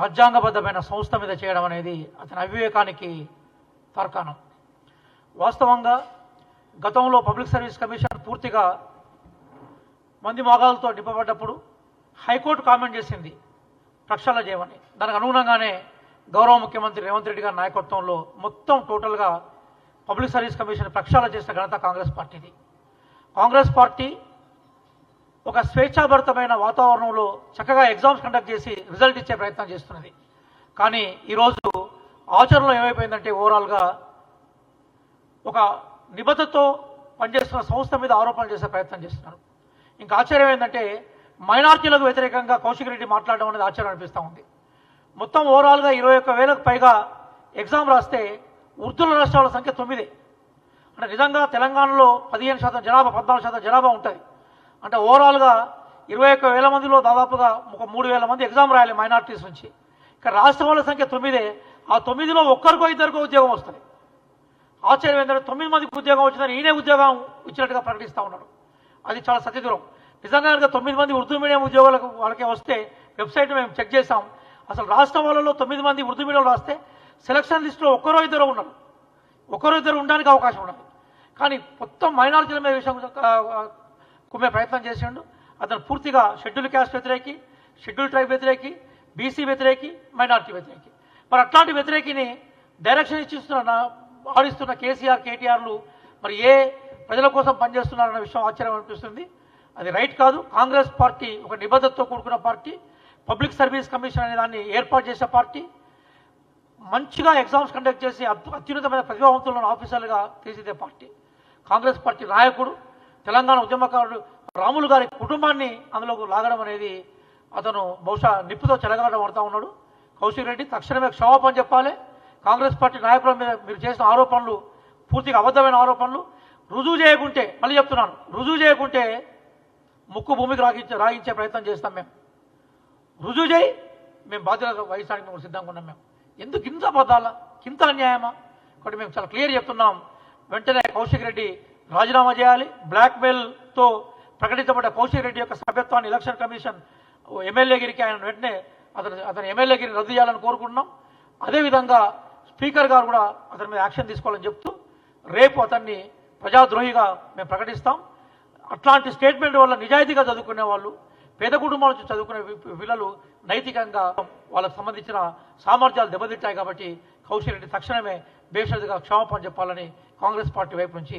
రాజ్యాంగబద్ధమైన సంస్థ మీద చేయడం అనేది అతని అవివేకానికి తర్కాణం. వాస్తవంగా గతంలో పబ్లిక్ సర్వీస్ కమిషన్ పూర్తిగా మంది మోగాలతో నింపబడ్డప్పుడు హైకోర్టు కామెంట్ చేసింది ప్రక్షాళన చేయమని దానికి అనుగుణంగానే గౌరవ ముఖ్యమంత్రి రేవంత్ రెడ్డి గారి నాయకత్వంలో మొత్తం టోటల్గా పబ్లిక్ సర్వీస్ కమిషన్ ప్రక్షాళన చేసిన ఘనత కాంగ్రెస్ పార్టీది. కాంగ్రెస్ పార్టీ ఒక స్వేచ్ఛాభరితమైన వాతావరణంలో చక్కగా ఎగ్జామ్స్ కండక్ట్ చేసి రిజల్ట్ ఇచ్చే ప్రయత్నం చేస్తున్నది. కానీ ఈరోజు ఆచరణలో ఏమైపోయిందంటే ఓవరాల్గా ఒక నిబద్ధతో పనిచేస్తున్న సంస్థ మీద ఆరోపణలు చేసే ప్రయత్నం చేస్తున్నారు. ఇంకా ఆశ్చర్యం ఏంటంటే మైనార్టీలకు వ్యతిరేకంగా కౌశిక్ రెడ్డి మాట్లాడడం అనేది ఆశ్చర్యం అనిపిస్తూ ఉంది. మొత్తం ఓవరాల్గా ఇరవై ఒక్క వేలకు పైగా ఎగ్జామ్ రాస్తే ఉర్దూల రాష్ట్రాల సంఖ్య తొమ్మిది. అంటే నిజంగా తెలంగాణలో పదిహేను శాతం జనాభా పద్నాలుగు శాతం జనాభా ఉంటుంది. అంటే ఓవరాల్గా ఇరవై ఒక్క వేల మందిలో దాదాపుగా ఒక మూడు వేల మంది ఎగ్జామ్ రాయాలి మైనార్టీస్ నుంచి. ఇక్కడ రాష్ట్రం వాళ్ళ సంఖ్య తొమ్మిదే. ఆ తొమ్మిదిలో ఒక్కరికో ఇద్దరికో ఉద్యోగం వస్తుంది. ఆశ్చర్యం ఏంటంటే తొమ్మిది మందికి ఉద్యోగం వచ్చిందని ఈయనే ఉద్యోగం ఇచ్చినట్టుగా ప్రకటిస్తూ ఉన్నాడు అది చాలా సత్యదూరం. నిజంగా కనుక తొమ్మిది మంది ఉర్దూ మీడియం ఉద్యోగాలకు వాళ్ళకే వస్తే వెబ్సైట్ మేము చెక్ చేసాం అసలు రాష్ట్రం వాళ్ళలో తొమ్మిది మంది ఉర్దూ మీడియం రాస్తే సెలక్షన్ లిస్టులో ఒక్కరో ఇద్దరు ఉన్నారు. ఒకరో ఇద్దరు ఉండడానికి అవకాశం ఉన్నది కానీ మొత్తం మైనారిటీల మీద విషయం కుమ్మే ప్రయత్నం చేసిండు. అతను పూర్తిగా షెడ్యూల్ క్యాస్ట్ వ్యతిరేకి షెడ్యూల్ ట్రైబ్ వ్యతిరేకి బీసీ వ్యతిరేకి మైనారిటీ వ్యతిరేకి. మరి అట్లాంటి వ్యతిరేకిని డైరెక్షన్ ఇచ్చిస్తున్న ఆడిస్తున్న కేసీఆర్ కేటీఆర్లు మరి ఏ ప్రజల కోసం పనిచేస్తున్నారన్న విషయం ఆశ్చర్యం అనిపిస్తుంది. అది రైట్ కాదు. కాంగ్రెస్ పార్టీ ఒక నిబద్ధతతో కూడుకున్న పార్టీ. పబ్లిక్ సర్వీస్ కమిషన్ అనే దాన్ని ఏర్పాటు చేసే పార్టీ. మంచిగా ఎగ్జామ్స్ కండక్ట్ చేసి అత్యున్నతమైన ప్రతిభావంతులను ఆఫీసర్లుగా తీర్చిదే పార్టీ. కాంగ్రెస్ పార్టీ నాయకుడు తెలంగాణ ఉద్యమకారుడు రాములు గారి కుటుంబాన్ని అందులోకి లాగడం అనేది అతను బహుశా నిప్పుతో చెలగాట పడతా ఉన్నాడు. కౌశిక్ రెడ్డి తక్షణమే క్షమాపణ చెప్పాలి. కాంగ్రెస్ పార్టీ నాయకుల మీద మీరు చేసిన ఆరోపణలు పూర్తిగా అబద్ధమైన ఆరోపణలు. రుజువు చేయకుంటే మళ్ళీ చెప్తున్నాను రుజువు చేయకుంటే ముక్కు భూమికి రాగించే రాగించే ప్రయత్నం చేస్తాం మేము. రుజువు చేయి మేము బాధ్యత వహించడానికి మేము సిద్ధంగా ఉన్నాం మేము. ఎందుకు ఇంత అబద్ధాలా ఇంత అన్యాయమా? ఒకటి మేము చాలా క్లియర్ చెప్తున్నాం. వెంటనే కౌశిక్ రెడ్డి రాజీనామా చేయాలి. బ్లాక్మెయిల్తో ప్రకటించబడ్డ కౌశిక్ రెడ్డి యొక్క సభ్యత్వాన్ని ఎలక్షన్ కమిషన్ ఎమ్మెల్యేగిరికి ఆయన వెంటనే అతను అతని ఎమ్మెల్యేగిరిని రద్దు చేయాలని కోరుకుంటున్నాం. అదేవిధంగా స్పీకర్ గారు కూడా అతని మీద యాక్షన్ తీసుకోవాలని చెప్తూ రేపు అతన్ని ప్రజాద్రోహిగా మేము ప్రకటిస్తాం. అట్లాంటి స్టేట్మెంట్ వల్ల నిజాయితీగా చదువుకునే వాళ్ళు పేద కుటుంబాల నుంచి చదువుకునే పిల్లలు నైతికంగా వాళ్ళకు సంబంధించిన సామర్థ్యాలు దెబ్బతింటాయి కాబట్టి కౌశల్ రెడ్డి తక్షణమే బేషరతుగా క్షమాపణ చెప్పాలని కాంగ్రెస్ పార్టీ వైపు నుంచి